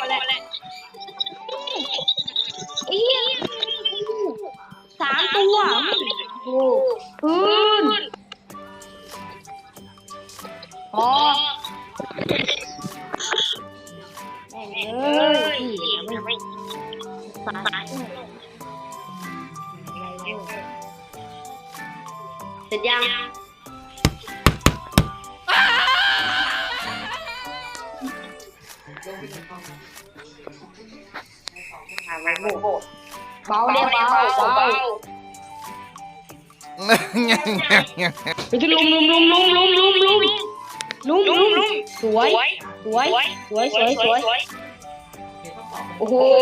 อแล้วเอี้ยสามตัวโอ้พื้นพอแม่งเอ้ยไม่ไม่ตายเสร็จยัง bao mổ bao, Báo đi báo Báo Mấy cái lùm lùm lùm lùm lùm lùm lùm. Lùm lùm. Lùm Suối. Suối. Suối. Suối. Suối Ô hô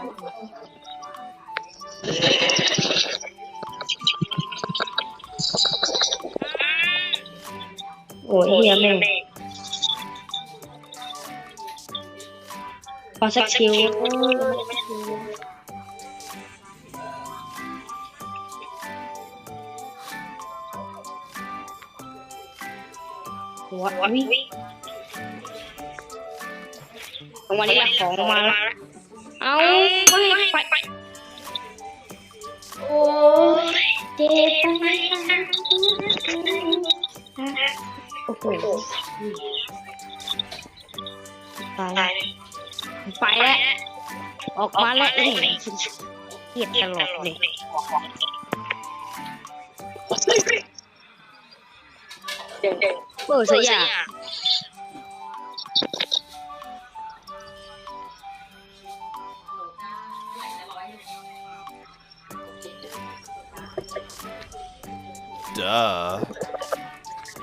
Thank you. โอ้โหโอ้ยเฮียแม่งขอสักคิวหัววิของวันนี้ละของมาละเอาไม่ไปไปโอ้ย เจ็บไปโอ้โหตายไปแล้ว ออกมาแล้วเอ้ยเกลียดตลอดเลยเปิดสยาม Duh.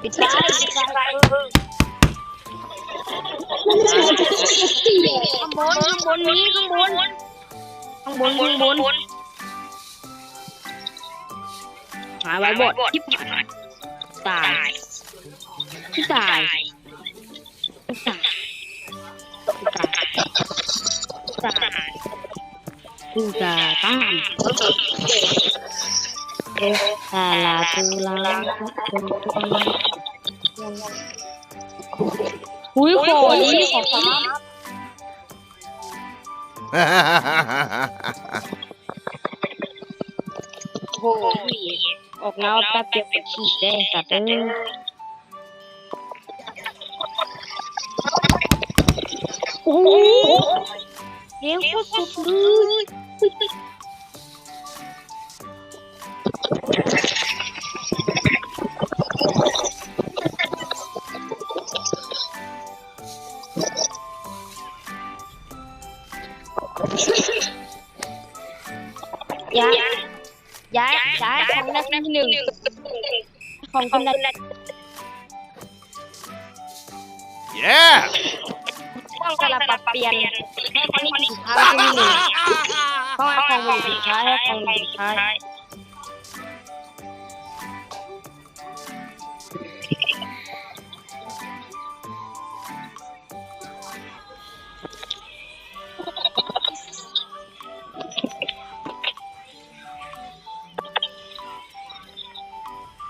ปิดท้ายข้างบนข้างบนนี้ข้างบนข้างบนข้างบนหาไว้บดที่ตายที่ตายที่ตายที่ตายที่ตายกูจะตาม เอตาลาตูลาลาคนตัวอุ้ยขอนี้ขอฟ้าโอ้โหออกแล้วแป๊บเดียวไปฉีดได้สัตว์เอ้ยโอ้โหเลี้ยงโคตรสุดเลย ย้ายย้ายย้ายของนักที่หนึ่งของคนละ yeah. ต้องกระปรับเปลี่ยนให้คนนี้สุดท้ายคนที่หนึ่งเพราะว่าของมันสุดท้ายให้ของมันสุดท้าย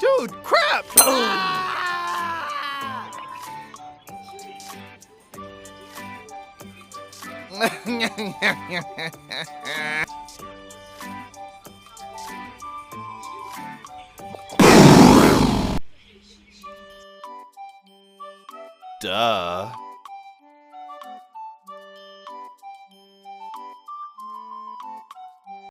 Dude, crap! Duh.